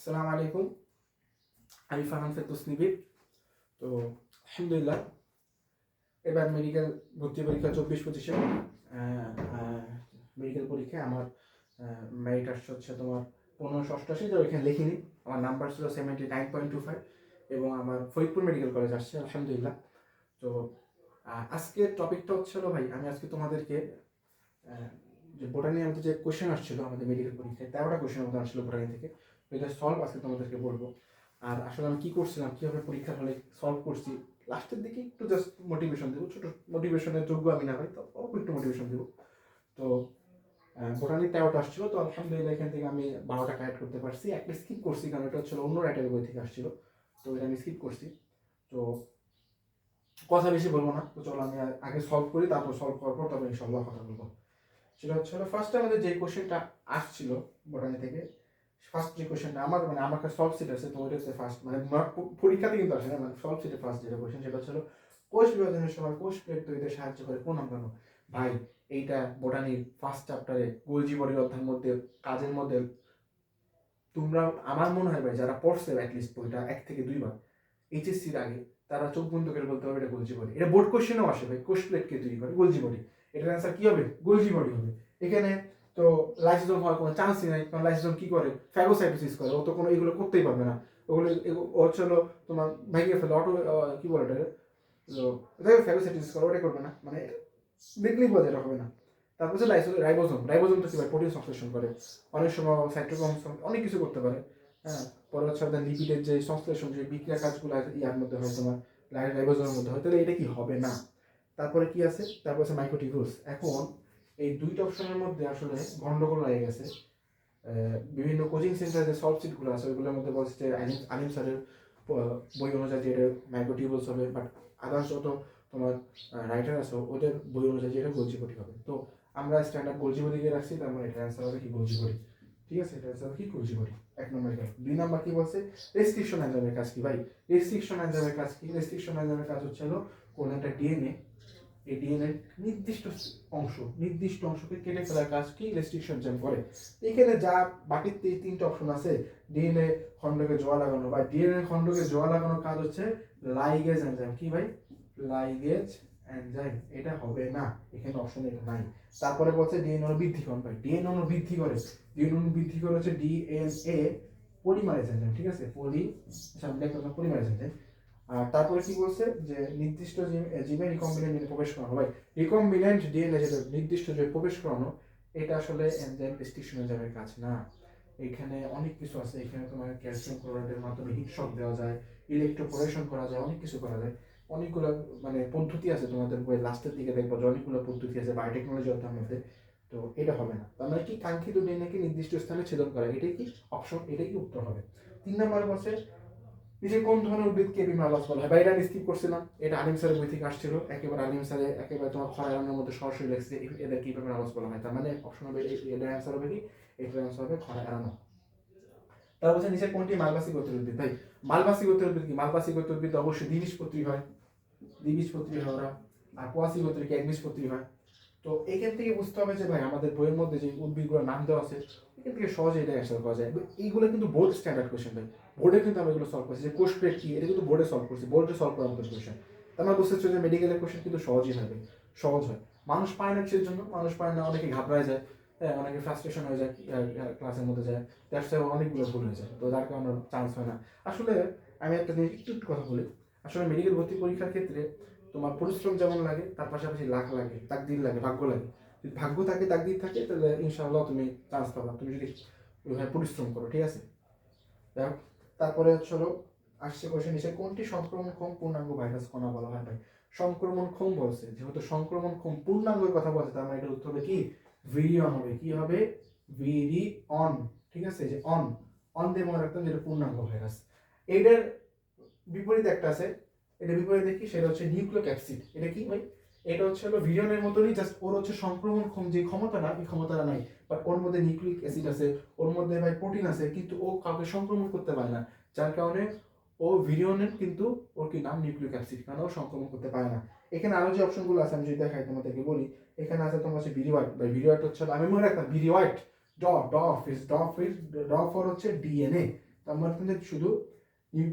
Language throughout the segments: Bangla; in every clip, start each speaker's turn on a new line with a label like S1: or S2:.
S1: আসসালামু আলাইকুম। আমি ফারহান ফেরদৌস নিবিড়। তো আলহামদুলিল্লাহ এবার মেডিকেল ভর্তি পরীক্ষা চব্বিশ পঁচিশে। মেডিকেল পরীক্ষায় আমার মেরিট আসছে হচ্ছে তোমার পনেরোশো অষ্টআশি তো এখানে লিখিনি। আমার নাম্বার ছিল seventy nine point two five এবং আমার ফরিদপুর মেডিকেল কলেজ আসছে আলহামদুলিল্লাহ। তো আহ, আজকের টপিকটা হচ্ছিল ভাই আমি আজকে তোমাদেরকে যে বোটানি আমাদের যে কোয়েশ্চেন আসছিল আমাদের মেডিকেল পরীক্ষায় তেরোটা কোয়েশ্চেন আমাদের আসছিল বোটানি থেকে। এটা সলভ আজকে তোমাদেরকে বলব। আর আসলে আমি কি করছিলাম, কীভাবে পরীক্ষার হলে সলভ করছি লাস্টের দিকে একটু জাস্ট মোটিভেশন দেবো। ছোটো মোটিভেশনের যোগ্য আমি না ভাই, তো অল্প একটু মোটিভেশন দেবো। তো বোটানি তেরোটা আসছিল, তো আলহামদুলিল্লাহ এখান থেকে আমি বারোটা কালেক্ট করতে পারছি। একটা স্কিপ করছি, কারণ এটা হচ্ছিল অন্য রাইটার বই থেকে আসছিল। তো এটা আমি স্কিপ করছি। তো, কথা বেশি বলব না। তো চলো আমি আগে সলভ করি, তারপর সলভ করার পর তবে ইনশাল্লাহ কথা বলব। সেটা হচ্ছে ফার্স্টে আমাদের যে কোশ্চেনটা আসছিল বোটানি থেকে ফার্স্ট যে কোশ্চেনটা আমার মানে আমার কাছে সলভ সিট আছে, তো ওইটা হচ্ছে ফার্স্ট মানে পরীক্ষাতে কিন্তু আসে না মানে সলভ সিটে ফার্স্ট যেটা কোশ্চেন সেটা ছিল কোষ বিভাজনের সময় কোষ প্লেট তৈরিতে সাহায্য করে কোন অঙ্গাণু ভাই, এইটা বোটানির ফার্স্ট চ্যাপ্টারে গোলজি বডির অধ্যায়ের মধ্যে, কাজের মধ্যে, তোমরা, আমার মনে হয় ভাই, যারা পড়ছে অ্যাটলিস্ট বইটা, এক থেকে দুইবার এইচএসসির আগে, তারা চোখ বন্ধ করে বলতে হবে এটা গোলজি বডি এটা বোর্ড কোশ্চেনও আসে ভাই, কোষ প্লেটকে তৈরি করে গোলজি বডি এটার অ্যান্সার কি হবে? গোলজি বডি হবে। এখানে তো লাইসোজোম হওয়ার কোনো চান্সই নাই, কারণ লাইসোজোম কি করে? ফ্যাগোসাইটোসিস করে। ও তো কোনো এগুলো করতেই পারবে না। ওগুলো ও হচ্ছে হলো তোমার ভেঙে ফেলে, অটো কি বলে ওটাকে? তো ওটাকে ফ্যাগোসাইটোসিস করে, ওটাই করবে না। মানে দেখলেই বোঝা এটা হবে না। তারপর হচ্ছে লাইসো রাইবোজোম তো কি ভাই প্রোটিন সংশ্লেষণ করে। অনেক সময় সাইটোক্রোম অনেক কিছু করতে পারে। হ্যাঁ পরে হচ্ছে আপনার লিপিডের যে সংশ্লেষণ, যে বিক্রিয়া কাজগুলো আছে, ইয়ার মধ্যে হয় তোমার রাইবোজোমের মধ্যে হয়। তাহলে এটা কি হবে না? তারপরে কি আছে? তারপর আছে মাইক্রোটিভুস এখন এই দুইটা অপশনের মধ্যে আসলে গন্ডগোল লাগে গেছে। বিভিন্ন কোচিং সেন্টারে যে সলভ সিটগুলো আছে, ওইগুলোর মধ্যে বলছে যে আলিম স্যারের বই অনুযায়ী এটা মাইক্রোটিভুস হবে বাট আদার্স যত তোমার রাইটার আছে, ওদের বই অনুযায়ী এটা গোলজিপটি হবে। তো আমরা স্ট্যান্ডার্ড গোলজিপটি দিয়ে রাখছি, তার মানে এটা অ্যান্সার হবে কি গোলজিপটি ঠিক আছে, এটা অ্যান্সার কি গোলজিপটি এক নম্বর গেল দুই নাম্বার কি বলছে? রেস্ট্রিকশন এনজামের কাজ কি ভাই? রেস্ট্রিকশন এনজামের কাজ কি? রেস্ট্রিকশন এনজামের কাজ হচ্ছে হলো কোনো একটা ডিএনএ এই ডিএনএ নির্দিষ্ট অংশ, নির্দিষ্ট অংশকে কেটে ফেলার কাজ কি? রেস্ট্রিকশন এনজাম করে। এখানে যা বাকি তিনটা অপশন আছে ডিএনএ খণ্ডকে জোয়া লাগানো। বা ডিএনএ খণ্ডকে জোয়া লাগানোর কাজ হচ্ছে লাইগেজ এনজাইম কি ভাই? লাইগেজ এনজাইম এটা হবে না। এখানে অপশন এটা নাই। তারপরে বলছে ডিএনএ অণু বৃদ্ধিকরণ ভাই ডিএনএ অণু বৃদ্ধি করে ডিএনএ অণু বৃদ্ধি করে হচ্ছে ডিএনএ পলিমারেজ এনজাইম ঠিক আছে? পলি সামনে একটা পলিমারেজ এনজাইম আর তারপরে কি বলছে? যে নির্দিষ্ট জিমে রিকম্বিনেন্ট ডিএনএ প্রবেশ করানো। ভাই রিকম্বিনেন্ট ডিএনএ যেটা নির্দিষ্ট যে প্রবেশ করানো, এটা আসলে এনজাইম এনজাইমের কাজ না। এখানে অনেক কিছু আছে। এখানে তোমার ক্যালসিয়াম ক্লোরাইডের মাধ্যমে হিট শক দেওয়া যায় ইলেকট্রোপোরেশন করা যায়, অনেক কিছু করা যায়। অনেকগুলো মানে পদ্ধতি আছে তোমাদের বই লাস্টের দিকে দেখব যে অনেকগুলো পদ্ধতি আছে বায়োটেকনোলজি অধ্যায়ের মধ্যে। তো এটা হবে না। তার মানে কি? কাঙ্ক্ষিত ডিএনএকে নির্দিষ্ট স্থানে ছেদন করা। এটাই কি? অপশন এটাই কি উত্তর হবে? তিন নম্বর বলছে যে কোন ধরনের উদ্ভিদকে বিমালাস বলা হয়? বা এটা আমি স্কিপ করছিলাম এটা আলিম স্যারের বই থেকে আসছিল। একেবারে আলিম স্যারে একেবারে তোমার খরা এরানোর মধ্যে সরাসরি লেখছে এ- এদের কি বিমালাস বলা হয়। তার মানে অপশন হবে এটার অ্যান্সার হবে কি? এটার অ্যান্সার হবে খরা এড়ানো তারপর হচ্ছে নিচে কোনটি মালবাসী গোত্রের উদ্ভিদ? ভাই, মালবাসী গোত্রের উদ্ভিদ কি? মালবাসী গোত্রের উদ্ভিদ অবশ্যই দ্বিবীজপত্রী হয়। দ্বিবীজপত্রী হয় ওরা। আর পোয়াশি গোত্রের কি? একবীজপত্রী হয়। তো এখান থেকে বুঝতে হবে যে, ভাই, আমাদের বইয়ের মধ্যে যে উদ্ভিদগুলোর নাম দেওয়া আছে এখান থেকে সহজে এটা অ্যান্সার করা যায়। এইগুলো কিন্তু বোর্ড স্ট্যান্ডার্ড কোয়েশ্চেন ভাই। বোর্ডে কিন্তু আমি এগুলো সলভ করছি। যে কোষ প্লেট কি এটা কিন্তু বোর্ডে সলভ করছি। বোর্ডে সলভ করার মতো কোয়েশ্চেন আমার বুঝতে হচ্ছে যে মেডিকেলের কোয়েশ্চেন কিন্তু সহজই হবে সহজ হয়। মানুষ পায় না কিসের জন্য। মানুষ পায় না, অনেকে ঘাবড়ায় যায়। হ্যাঁ অনেকে ফ্রাস্ট্রেশন হয়ে যায় ক্লাসের মধ্যে যায়। তার সাথে অনেকগুলো ভুল হয়ে যায়। তো যার কারণে চান্স হয় না। আসলে আমি একটা জিনিস একটু কথা বলি। আসলে মেডিকেল ভর্তি পরীক্ষার ক্ষেত্রে তোমার পরিশ্রম যেমন লাগে, তার পাশাপাশি লাখ লাগে, তাকদির লাগে, ভাগ্য লাগে। যদি ভাগ্য থাকে তাকদির থাকে, তাহলে ইনশাআল্লাহ তুমি চান্স পাবা। তুমি যদি ওইভাবে পরিশ্রম করো, ঠিক আছে? যাই তারপরে হচ্ছে হলো আসছে কোয়েশ্চেন নিচে, কোনটি সংক্রমণক্ষম পূর্ণাঙ্গ ভাইরাস কণা বলা হয় ভাই? সংক্রমণক্ষম বলছে, যেহেতু সংক্রমণক্ষম পূর্ণাঙ্গের কথা বলছে, তার মানে এটা উত্তর হবে কি? ভিরিয়ন হবে। কি হবে? ভিরি অন ঠিক আছে? যে অন অন দিয়ে মনে রাখতাম যেটা পূর্ণাঙ্গ ভাইরাস এটার বিপরীত একটা আছে। এটা বিপরীতে কি? সেটা হচ্ছে নিউক্লিক অ্যাসিড এটা কি ভাই? এটা হচ্ছে হলো ভিরিয়নের মতনই জাস্ট ওর হচ্ছে সংক্রমণ ক্ষম, যে ক্ষমতা না এই ক্ষমতাটা নাই। বাট ওর মধ্যে নিউক্লিক অ্যাসিড আছে, ওর মধ্যে ভাই প্রোটিন আছে, কিন্তু ও কাউকে সংক্রমণ করতে পারে না। যার কারণে ও ভিরিয়নের কিন্তু ওর কি নাম? নিউক্লিক অ্যাসিড কারণ ও সংক্রমণ করতে পারে না। এখানে আরও যে অপশনগুলো আছে, আমি যদি দেখাই তোমাদেরকে বলি, এখানে আছে তোমার হচ্ছে ভিরিওয়াইট বা ভিরিওয়াইট হচ্ছে আমি মনে রাখতাম ভিরিওয়াইট ড ড অফিস ড অফিস ড ফর হচ্ছে ডিএনএ তার মানে শুধু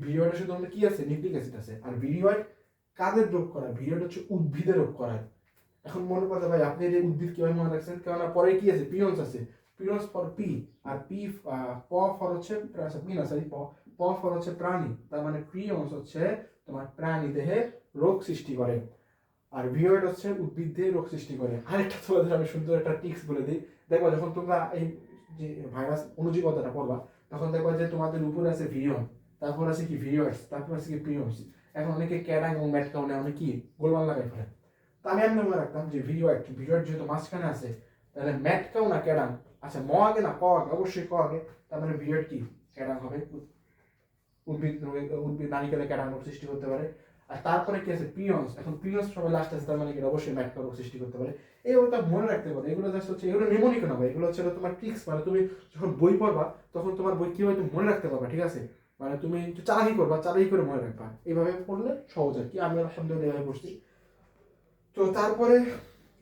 S1: ভিডিওটা শুধু আমাদের কি আছে? নিউক্লিক অ্যাসিড আছে। আর ভিডিওয়াইট কাদের রোগ করায়? ভিডিওটা হচ্ছে উদ্ভিদের রোগ করায়। এখন মনে কথা ভাই, আপনি যে উদ্ভিদ কীভাবে মনে রাখছেন? কেননা পরে কি আছে? পিরন্স আছে। পিরন্স ফর পি আর পি প ফর হচ্ছে পি না সরি প। ফর হচ্ছে প্রাণী। তার মানে প্রিয়ন্স হচ্ছে তোমার প্রাণী দেহে রোগ সৃষ্টি করে। আর ভিওয়েড হচ্ছে উদ্ভিদ দিয়ে রোগ সৃষ্টি করে। আরেকটা তোমাদের আমি সুন্দর একটা টিক্স বলে দিই। দেখো যখন তোমরা এই যে ভাইরাস অনুজীবতাটা পড়বা, তখন দেখবা যে তোমাদের উপরে আছে ভিওন, তারপর আছে কি ভিরিয়স তারপর আছে কি প্রিয়ন্স এখন অনেকে ক্যারাং এবং ম্যাটকাউনে অনেক কি? গোলমাল লাগাই ফেলে। তো আমি এমনি মনে রাখতাম যে ভিডিও ভিরিয়ড ভিরিয়ড যেহেতু মাঝখানে আছে, তাহলে ম্যাটকাও না ক্যারাং আচ্ছা ম আগে না ক আগে? অবশ্যই ক আগে। তার মানে ভিরিয়ড কি? ক্যারাং হবে। উদ্ভিদ উদ্ভিদ নারিকেলে ক্যারাং রোগ সৃষ্টি করতে পারে। আর তারপরে কি আছে? পিয়ন্স। এখন পিয়ন্স সবাই লাস্ট আছে, তার মানে কি? অবশ্যই ম্যাটকা রোগ সৃষ্টি করতে পারে। এইগুলো এগুলো মনে রাখতে পারে এগুলো জাস্ট হচ্ছে এগুলো নিমনিক না ভাই। এগুলো হচ্ছে তোমার ট্রিক্স মানে তুমি যখন বই পড়বা, তখন তোমার বই কীভাবে তুমি মনে রাখতে পারবা, ঠিক আছে? মানে তুমি একটু চালাকি করবা চালাকি করে মনে রাখবা। এইভাবে পড়লে সহজ আর কি। আমি আলহামদুলিল্লাহ এভাবে পড়ছি। তো তারপরে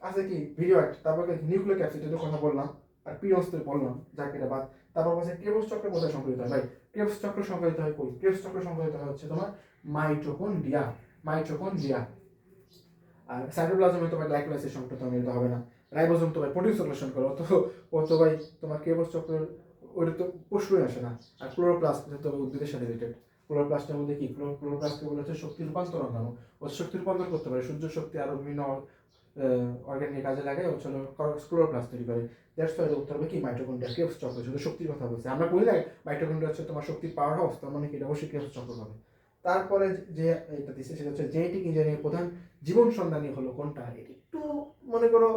S1: আছে কি? ভিডিও অ্যাক্ট তারপরে নিউক্লিক অ্যাসিডের কথা বললাম, আর পিরন্স তো বললাম এটা বাদ। তারপর আছে ক্রেবস চক্র কোথায় সংকলিত হয়? ভাই ক্রেবস চক্র সংকলিত হয় কই? ক্রেবস চক্র সংকলিত হয় হচ্ছে তোমার মাইটোকন্ড্রিয়া মাইটোকন্ড্রিয়া আর সাইটোপ্লাজমে তোমার গ্লাইকোলাইসিস সংকলিত হবে না। রাইবোজোম তো ভাই প্রোটিন সলিউশন করো। তো ও তো ভাই তোমার ক্রেবস চক্রের ওইটা তো প্রশ্নই আসে না। আর ক্লোরোপ্লাস্ট তো উদ্ভিদের সাথে রিলেটেড ক্লোরোপ্লাস্টের মধ্যে কি? ক্লোরোপ্লাস্টকে বলে হচ্ছে শক্তি রূপান্তর অঙ্গাণু। ও শক্তি রূপান্তর করতে পারে, সূর্য শক্তি আরও বিভিন্ন অর্গানিক কাজে লাগায় হচ্ছে ক্লোরোপ্লাস্ট তৈরি করে। দ্যাটস ওয়াই উত্তর হবে কি? মাইটোকন্ড্রিয়া ক্রেবস চক্র শুধু শক্তির কথা বলছে। আমরা বলি না মাইটোকন্ড্রিয়া হচ্ছে তোমার শক্তির পাওয়ার হাউস তার মানে কি? এটা অবশ্যই ক্রেবস চক্র হবে। তারপরে যে এটা দিচ্ছে সেটা হচ্ছে জেনেটিক ইঞ্জিনিয়ারিং প্রধান জীবন সন্ধানী হলো কোনটা? এটা একটু মনে করো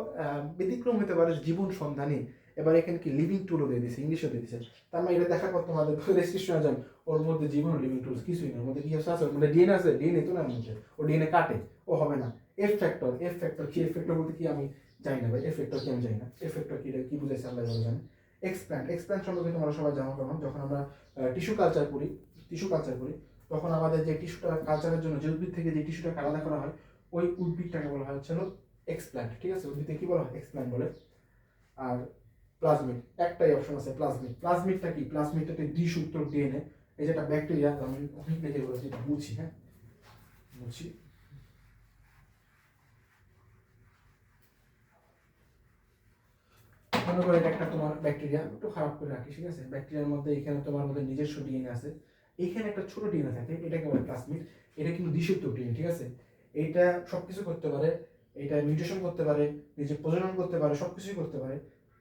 S1: ব্যতিক্রম হতে পারে জীবন সন্ধানী। এবার এখানে কি লিভিং টুলও দিয়ে দিচ্ছে ইংলিশও দিয়ে দিচ্ছে তার মানে এটা দেখার পর তোমাদের রেজিস্ট্রেশন যান ওর মধ্যে জীবন লিভিং টুলস কিছুই না ওর মধ্যে কি আছে? ওর মধ্যে ডিএনএ আছে ডিএনএ তো না মধ্যে? ও ডিএনএ কাটে, ও হবে না। এফ ফ্যাক্টর এফ ফ্যাক্টর কি? এফ ফ্যাক্টর বলতে কি আমি জানি না ভাই এফ ফ্যাক্টর কি আমি জানি না। এফ ফ্যাক্টর কি কি বুঝাইছে আল্লাহ ভালো জানে। এক্সপ্ল্যান্ট এক্সপ্ল্যান্ট সম্পর্কে তোমরা সবাই জানো, কারণ যখন আমরা টিস্যু কালচার করি টিস্যু কালচার করি, তখন আমাদের যে টিস্যুটা কালচারের জন্য, যে উদ্ভিদ থেকে যে টিস্যুটা আলাদা করা হয়, ওই উদ্ভিদটাকে বলা হয় হচ্ছে এক্সপ্ল্যান্ট ঠিক আছে? উদ্ভিদে কি বলা হয়? এক্সপ্ল্যান্ট বলে। আর প্লাজমিড একটাই অপশন আছে প্লাজমিড প্লাজমিডটা কি? প্লাজমিডটাতে দ্বিসূত্র ডিএনএ এই যেটা ব্যাকটেরিয়া আমি অনেক দেখে বলেছি, এটা মুছি হ্যাঁ? মুছি। মনে করো এটা একটা তোমার ব্যাকটেরিয়া একটু খারাপ করে রাখি, ঠিক আছে? ব্যাকটেরিয়ার মধ্যে এখানে তোমার মধ্যে নিজস্ব ডিএনএ আছে। এখানে একটা ছোট ডিএনএ থাকে, এটাকে বলে প্লাজমিড এটা কিন্তু দ্বিসূত্র ডিএনএ ঠিক আছে? এইটা সবকিছু করতে পারে, এটা মিউটেশন করতে পারে, নিজে প্রজনন করতে পারে, সবকিছুই করতে পারে।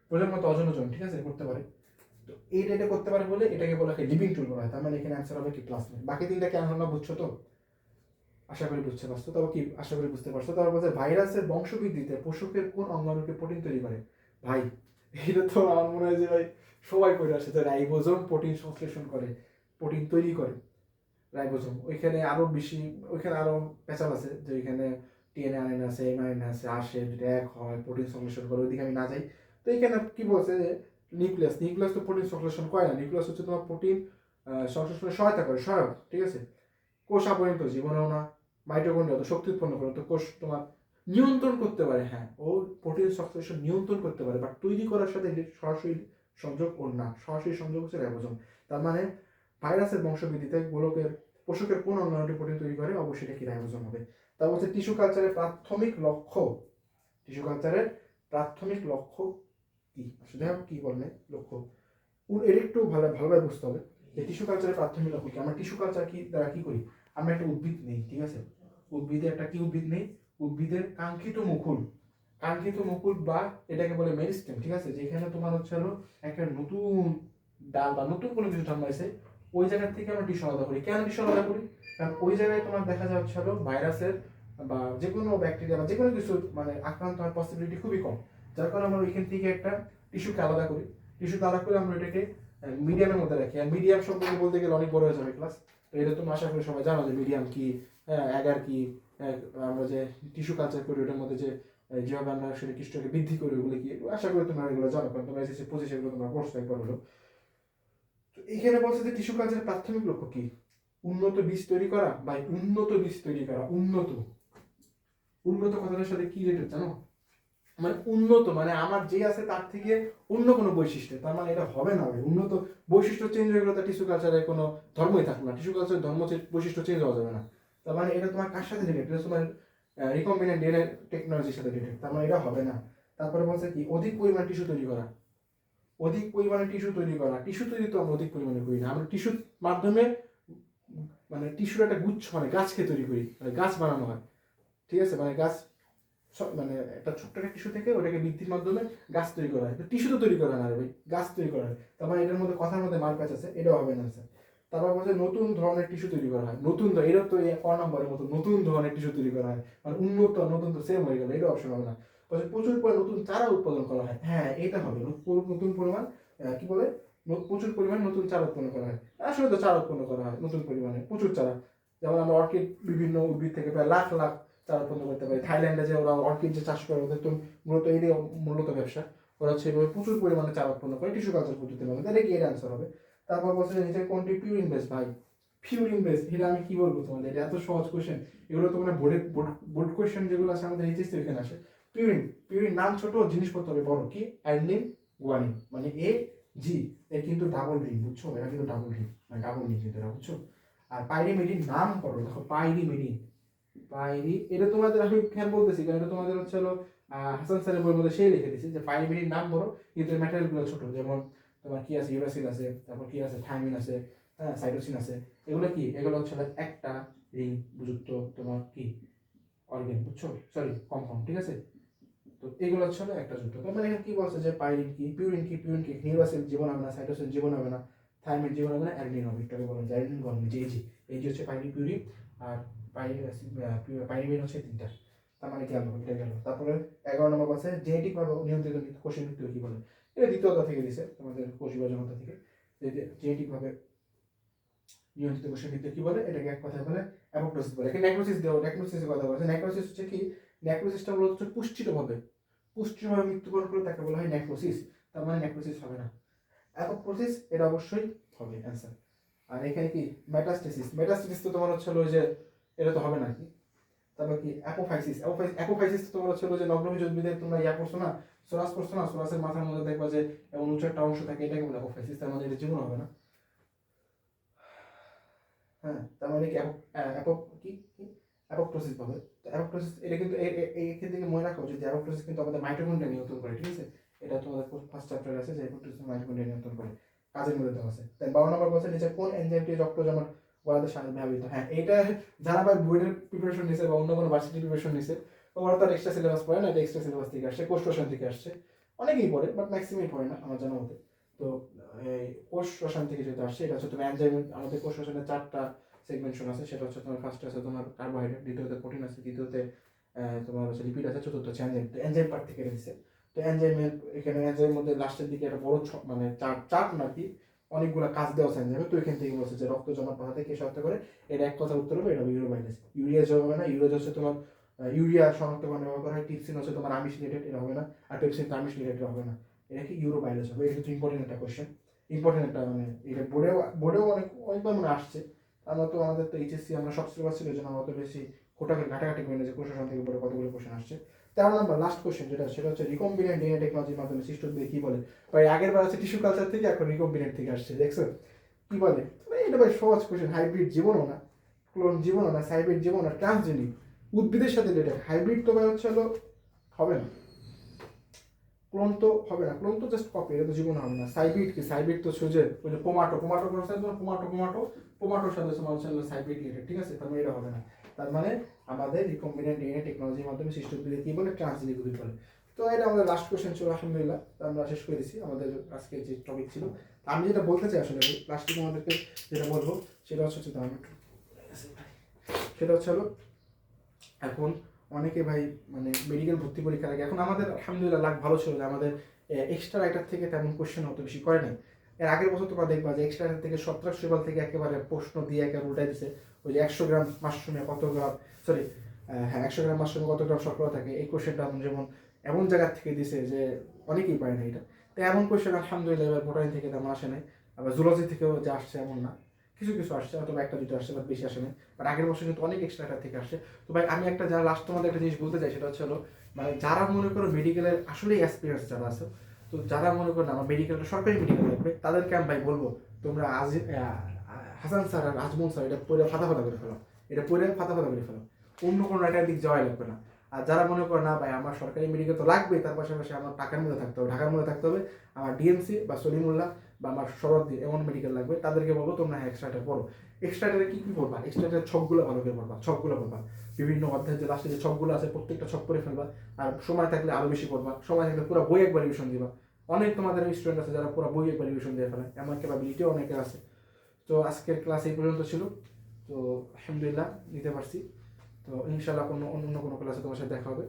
S1: প্রজন্ম তো অজনজন ঠিক আছে? করতে পারে। তো এইটা এটা করতে পারে বলে এটাকে বলা হয় লিভিং টুল বলা হয়। তার মানে এখানে অ্যান্সার হবে কি প্লাজমিড বাকি তিনটা কেন না, বুঝছ তো? আশা করি বুঝতে পারছ। তবে কি, আশা করি বুঝতে পারছ। তারপর বলছে, ভাইরাসের বংশবৃদ্ধিতে পশুকে কোন অঙ্গাণুকে প্রোটিন তৈরি করে? ভাই, এটা তো আমার মনে হয় যে ভাই সবাই করে আসে। যে রাইবোজোম প্রোটিন সংশ্লেষণ করে প্রোটিন তৈরি করে। রাইবোজোম। ওইখানে আরও বেশি, ওইখানে আরও পেঁচাল আছে যে ওইখানে টিএনএ আইন আছে এমআইএন আছে আসে যদি এক হয় প্রোটিন সংশ্লেষণ করে, ওইদিকে আমি না যাই। তো এইখানে কি বলছে যে নিউক্লিয়াস নিউক্লিয়াস তো প্রোটিন সংশ্লেষণ করে না, নিউক্লিয়াস হচ্ছে তোমার প্রোটিন সংশ্লেষণে সহায়তা করে, সহায়ক, ঠিক আছে? কোষ আপরিত জীবনেও না মাইটোকন্ড্রিয়া তো শক্তি উৎপন্ন করে, তো কোষ তোমার নিয়ন্ত্রণ করতে পারে হ্যাঁ ও প্রোটিন সংশ্লেষণ নিয়ন্ত্রণ করতে পারে বাট তৈরি করার সাথে সরাসরি সংযোগ ওর না, সরাসরি সংযোগ হচ্ছে রাইবোজোম। তার মানে ভাইরাসের বংশবৃদ্ধিতে গোলকের পশুকের কোন অঙ্গাণুটি প্রোটিন তৈরি করে, অবশ্যই এটা কি রাইবোজোম হবে। তার বলছে টিস্যু কালচারের প্রাথমিক লক্ষ্য টিস্যু কালচারের প্রাথমিক লক্ষ্য কি? আসলে কি বললে লক্ষ্য। এর একটু ভালো, ভালোভাবে বুঝতে হবে যে টিস্যু কালচারের প্রাথমিক লক্ষ্য কি? আমরা টিস্যু কালচার কি দ্বারা কি করি? আমরা একটা উদ্ভিদ নেই, ঠিক আছে? উদ্ভিদে একটা কি উদ্ভিদ নেই? উদ্ভিদের কাঙ্ক্ষিত মুকুল। কাঙ্ক্ষিত মুকুল বা এটাকে বলে মেরিস্টেম ঠিক আছে? যেখানে তোমার হচ্ছে হলো একটা নতুন ডাল বা নতুন কোনো কিছু জন্মাইছে, ওই জায়গা থেকে আমরা টিস্যু আলাদা করি। কেন টিস্যু আলাদা করি? কারণ ওই জায়গায় তোমার দেখা যাচ্ছে হলো ভাইরাসের বা যে কোনো ব্যাকটেরিয়া বা যে কোনো কিছু মানে আক্রান্ত হওয়ার পসিবিলিটি খুবই কম। যার কারণে আমরা ওইখান থেকে একটা টিস্যুকে আলাদা করি। টিস্যুকে আলাদা করে আমরা এটাকে মিডিয়ামের মধ্যে রাখি। আর মিডিয়াম সম্পর্কে বলতে গেলে অনেক বড় হয়ে যাবে ক্লাস তো এটা তুমি আশা করি সবাই জানো যে মিডিয়াম কি অ্যাগার কি আমরা যে টিস্যু কালচার করি, ওটার মধ্যে যে যেভাবে আমরা সেটা টিস্যুকে বৃদ্ধি করি, ওগুলো কি? আশা করি তোমরা এগুলো জানো, কারণ তোমরা এসেছে পঁচিশ, এগুলো তোমরা কোর্স একবার হলো তো এইখানে বলছে যে টিস্যু কালচারের প্রাথমিক লক্ষ্য কি? উন্নত বীজ তৈরি করা বা উন্নত বীজ তৈরি করা? উন্নত। উন্নত কথাটার সাথে কি রিলেটেড জানো? মানে উন্নত মানে আমার যে আছে তার থেকে অন্য কোনো বৈশিষ্ট্য, তার মানে এটা হবে না উন্নত বৈশিষ্ট্য চেঞ্জ হয়ে গেলে তার টিস্যু কালচারে কোনো ধর্মই থাকবে না। টিস্যু কালচারের ধর্ম বৈশিষ্ট্য চেঞ্জ হওয়া যাবে না। তার মানে এটা তোমার কার সাথে রিলেটেড এটা তোমার রিকম্বিনেন্ট ডিএনএ টেকনোলজির সাথে রিলেটেড তার মানে এটা হবে না। তারপরে বলছে কি, অধিক পরিমাণ টিস্যু তৈরি করা। অধিক পরিমাণে টিস্যু তৈরি করা। টিস্যু তৈরি তো আমরা অধিক পরিমাণে করি না। আমরা টিস্যুর মাধ্যমে মানে টিস্যুর একটা গুচ্ছ মানে গাছকে তৈরি করি। মানে গাছ বানানো হয়। ঠিক আছে? মানে গাছ মানে একটা ছোট্ট একটা টিস্যু থেকে ওটাকে বৃদ্ধির মাধ্যমে গাছ তৈরি করা হয়। টিস্যু তো তৈরি করা না ভাই, গাছ তৈরি করা হয়। তার মানে এটার মধ্যে কথার মধ্যে মার প্যাচ আছে এটা হবে না স্যার তারপর বলছে নতুন ধরনের টিস্যু তৈরি করা হয়। নতুন এটা তো ক নম্বরের মতো নতুন ধরনের টিস্যু তৈরি করা হয়। মানে উন্নত, নতুন তো সেম হয়ে গেল এটা অপশন হবে না। বলছে প্রচুর পরিমাণ নতুন চারা উৎপাদন করা হয়। হ্যাঁ এটা হবে। নতুন- পরিমাণ কি বলে? প্রচুর পরিমাণ নতুন চারা উৎপন্ন করা হয়। আসলে তো চারা উৎপন্ন করা হয়, নতুন পরিমাণে প্রচুর চারা। যেমন আমরা অর্কিড বিভিন্ন উদ্ভিদ থেকে প্রায় লাখ লাখ চারা উৎপন্ন করতে পারে। থাইল্যান্ডে যে ওরা অর্কিড যে চাষ করে, ওদের তো মূলত এই মূলত ব্যবসা। ওরা এভাবে প্রচুর পরিমাণে চারা উৎপন্ন করে টিস্যু কালচার পদ্ধতির মাধ্যমে। তাহলে কি এর অ্যান্সার হবে। তারপর বলছে যে নিচে কোনটি? পিউর বেস ভাই। পিউরিন বেস এটা আমি কি বলব তোমাদের? এটা এত সহজ কোশ্চেন এগুলো তো মানে বোর্ডের বোর্ড বোর্ড কোশ্চেন যেগুলো আছে আমাদের এইচএসসি ওইখানে আসে। পিউরিন পিউরিন নাম ছোট, জিনিসপত্র হবে বড়। কি? অ্যাডলিন গুয়ানিন মানে এ জি এর কিন্তু ডাবল রিং বুঝছ? এটা কিন্তু ডাবল রিং মানে ডাবল রিং কিন্তু এটা বুঝছ? আর পাইরিমিডিন নাম করো। দেখো পাইরিমিডিন পাইরি, এটা তোমাদের আমি কেন বলতেছি, কারণ এটা তোমাদের হচ্ছে হলো হাসান স্যারের বইয়ের মধ্যে সেই লিখে দিয়েছে যে পাইরিমিডিন নাম বড় কিন্তু ম্যাটেরিয়ালগুলো ছোট, যেমন তোমার কি আছে, ইউরাসিল আছে, তারপর কি আছে, থাইমিন আছে হ্যাঁ সাইটোসিন আছে, এগুলো কি? এগুলো হচ্ছে একটা রিং যুক্ত তোমার কি? অর্গেন, বুঝছ? সরি কম্পাউন্ড ঠিক আছে? তো এগুলো হচ্ছে একটা যুক্ত। তার মানে এখানে কি বলছে যে পাইরিন কি? পিউরিন কি? পিউরিন কি? নিউরাসিল জীবন হবে না সাইটোসিন জীবন হবে না, থাইমিন জীবন হবে না অ্যাডমিন হবে একটু আগে বললাম যে অ্যাডমিন গরম এই যে এই যে হচ্ছে পাইরি পিউরিন আর পাইরিমিন হচ্ছে তিনটা। তার মানে গেল এটা গেল তারপরে এগারো নম্বর আছে জেনেটিক ভাবে নিয়ন্ত্রিত কোষের মৃত্যু কি বলে? এটা দ্বিতীয়তা থেকে দিছে আমাদের কোষ বিভাজনতা থেকে। জেনেটিক ভাবে নিয়ন্ত্রিত কোষের মৃত্যু কি বলে? এটাকে এক কথায় বলে অ্যাপোপ্টোসিস বলে। এখানে নেক্রোসিস দেওয়া নেক্রোসিসের কথা বলেছে। নেক্রোসিস হচ্ছে কি? নেক্রোসিসটা মূলত হচ্ছে পুষ্টিতভাবে পুষ্টিভাবে মৃত্যুবরণ করে তাকে বলা হয় নেক্রোসিস তার মানে নেক্রোসিস হবে না। অ্যাপোপ্টোসিস, এটা অবশ্যই হবে অ্যান্সার আর এখানে কি? মেটাস্টেসিস মেটাস্টেসিস তো তোমার হচ্ছে যে এটা তো হবে না কি তারপর কি? অ্যাপোফাইসিস অ্যাপোফাইসিস তো তোমার হচ্ছে যে নগ্নবীজ উদ্ভিদের তোমরা ইয়া করছ না? সোরাস করছ না? সোরাসের মাথার মধ্যে দেখবা যে উঁচু একটা অংশ থাকে এটাকে বলে অ্যাপোফাইসিস তার মানে এটা জীবন হবে না। হ্যাঁ তার মানে কি? আহ, কি? অ্যাপোপ্টোসিস পাবে তো এটা কিন্তু এখান থেকে মনে রাখো যে অ্যাপোপ্টোসিস কিন্তু আমাদের মাইটোকন্ড্রিয়া নিয়ন্ত্রণ করে ঠিক আছে? এটা তোমাদের ফার্স্ট চ্যাপ্টারে আছে যে মাইটোকন্ড্রিয়া নিয়ন্ত্রণ করে। কাজের মধ্যে দেওয়া আছে। তাই বারো নম্বর বলছে নিচে কোন এনজাইমটি রক্ত জমাট ওরাদের সাথে ব্যবহৃত? হ্যাঁ এটা যারা ভাই বোর্ডের প্রিপারেশন নিছে বা অন্য কোনো ভার্সিটি প্রিপারেশন নিছে। ওরা তো এক্সট্রা সিলেবাস পড়ে না, এটা এক্সট্রা সিলেবাস থেকে আসছে কোর্স রসায়ন থেকে আসছে। অনেকেই পড়ে বাট ম্যাক্সিমামই পড়ে না, আমার জানা মতে। তো, এই কোষ রসায়ন থেকে যেটা আসছে, এটা হচ্ছে তোমার এনজাইম আমাদের কোষ রসায়নের চারটা সেগমেন্টশন আছে। সেটা হচ্ছে তোমার ফার্স্ট আছে তোমার কার্বোহাইড্রেট দ্বিতীয়তে প্রোটিন আছে, তৃতীয়তে তোমার হচ্ছে লিপিড আছে, চতুর্থ হচ্ছে এনজাইম এনজাইম পার্ট থেকে দিচ্ছে তো এনজাইমের এখানে এনজাইমের মধ্যে লাস্টের দিকে একটা বড় মানে চার্ট চার্ট নাকি অনেকগুলো কাজ দেওয়া আছে এনজাইমে তো এখান থেকে বলছে যে রক্ত জমাট বাঁধাতে কে সহায়তা করে, এটা এক কথা উত্তর হবে, এটা হবে ইউরোবাইলেস ইউরিয়া যে হবে না ইউরিয়া হচ্ছে তোমার ইউরিয়া শনাক্তকরণে ব্যবহার করা হয় টিপসিন হচ্ছে তোমার আমিষ রিলেটেড এটা হবে না, আর পেপসিন আমিষ রিলেটেড হবে না, এটা কি ইউরোবাইলেস হবে, এটা কিন্তু ইম্পর্টেন্ট একটা কোয়েশ্চেন ইম্পর্টেন্ট একটা মানে এটা বোর্ডেও বোর্ডেও অনেক, অনেকবার মানে আসছে, আমরা তো, আমাদের তো এইচএসসি আমরা সব সিলেবাস ছিল, যেন আমরা বেশি খোটাকে ঘাটাঘাটি করি না যে থেকে বোর্ডে কতগুলো কোশ্চেন আসছে তেরো নম্বর লাস্ট কোশ্চেন যেটা, সেটা হচ্ছে রিকম্বিনেন্ট ডিএনএ টেকনোলজির মাধ্যমে সৃষ্ট কি বলে? ভাই, আগের বার আছে টিস্যু কালচার থেকে এখন রিকম্বিনেন্ট থেকে আসছে, দেখছ? কি বলে? এটা ভাই সহজ কোশ্চেন হাইব্রিড জীবনও না ক্লোন জীবনও না সাইব্রিড জীবন না ট্রান্সজেনিক উদ্ভিদের সাথে রিলেটেড হাইব্রিড তো ভাই হচ্ছে হলো, হবে না। ক্লোন তো হবে না ক্লোন তো জাস্ট কপি এটা তো জীবন হবে না। সাইব্রিড কি? সাইব্রিড তো সোজে ওই যে পোমাটো পোমাটো করছে পোমাটো পোমাটো পোমাটোর সাথে তোমার হচ্ছে রিলেটেড ঠিক আছে? তার মানে এটা হবে না। তার মানে আমাদের রিকম্বিনেন্ট ডিএনএ টেকনোলজির মাধ্যমে সৃষ্ট কি বলে উদ্ভিদ বলে। তো এটা আমাদের লাস্ট কোশ্চেন ছিল, আলহামদুলিল্লাহ। আমরা শেষ করে দিচ্ছি। আমাদের আজকে যে টপিক ছিল আমি যেটা বলতে চাই আসলে লাস্টে আমাদেরকে যেটা বলব, সেটা হচ্ছে হচ্ছে সেটা হচ্ছে হলো, এখন অনেকে ভাই মানে মেডিকেল ভর্তি পরীক্ষার আগে, এখন আমাদের আলহামদুলিল্লাহ লাখ ভালো ছিল যে আমাদের এক্সট্রা রাইটার থেকে তেমন কোশ্চেন অত বেশি করে নাই। এর আগের বছর তোমরা দেখবা যে এক্সট্রা রাইটার থেকে সতেরো সেবাল থেকে একেবারে প্রশ্ন দিয়ে একেবারে উল্টাই দিছে। ওই যে একশো গ্রাম মাশরুমে কত গ্রাম সরি হ্যাঁ একশো গ্রাম মাশরুমে কত গ্রাম শর্করা থাকে, এই কোশ্চেনটা যেমন এমন জায়গার থেকে দিছে যে অনেকেই পারে না এটা। তো এমন কোশ্চেন আলহামদুলিল্লাহ, এবার বোটানি থেকে তেমন আসে নাই। আবার জুলজি থেকেও যে আসছে এমন না। কিছু কিছু আসছে অথবা একটা দুটো আসছে, বাট বেশি আসে নাই। বাট আগের বছর কিন্তু অনেক এক্সট্রা থেকে আসছে। তো ভাই, আমি একটা যা লাস্ট তোমাদের একটা জিনিস বলতে চাই, সেটা হচ্ছে হলো মানে যারা মনে করো মেডিকেলের আসলেই এক্সপিরিয়েন্স যারা আছে, তো যারা মনে করো না, আমার মেডিকেলটা সরকারি মেডিকেল লাগবে তাদেরকে আমি ভাই বলব, তোমরা আজ হাসান স্যার আর আজমল স্যার, এটা পরে ফাতা ফাতা করে ফেলো। এটা পরে ফাতা ফাতা করে ফেলো। অন্য কোনো এটার দিক যাওয়াই লাগবে না। আর যারা মনে করে, না ভাই, আমার সরকারি মেডিকেল তো লাগবে তার পাশাপাশি আমার টাকার মধ্যে থাকতে হবে, ঢাকার মধ্যে থাকতে হবে, আমার ডিএমসি বা সলিমুল্লাহ বা আমার শরদ্দি এমন মেডিকেল লাগবে, তাদেরকে বলব, তোমরা হ্যাঁ এক্সট্রাটা পড়ো। এক্সট্রাটারে কী কী পড়বা? এক্সট্রাটার ছকগুলো ভালো করে পড়বা, ছকগুলো পড়বা। বিভিন্ন অধ্যায়ের যে লাস্টে যে ছকগুলো আছে, প্রত্যেকটা ছক করে ফেলবা। আর সময় থাকলে আরও বেশি পড়বা। সময় থাকলে পুরো বই একবার রিভিশন দিবা। অনেক তোমাদের স্টুডেন্ট আছে যারা পুরো বই একবার রিভিশন দিয়ে ফেলে। এমন ক্যাপাবিলিটিও অনেকের আছে। তো আজকের ক্লাস এই পর্যন্ত ছিল। তো আলহামদুলিল্লাহ, নিতে পারছি। তো ইনশাল্লাহ কোনো অন্য কোনো ক্লাসে তোমার সাথে দেখা হবে।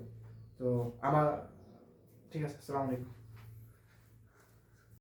S1: তো আমার ঠিক আছে, আসসালামু আলাইকুম।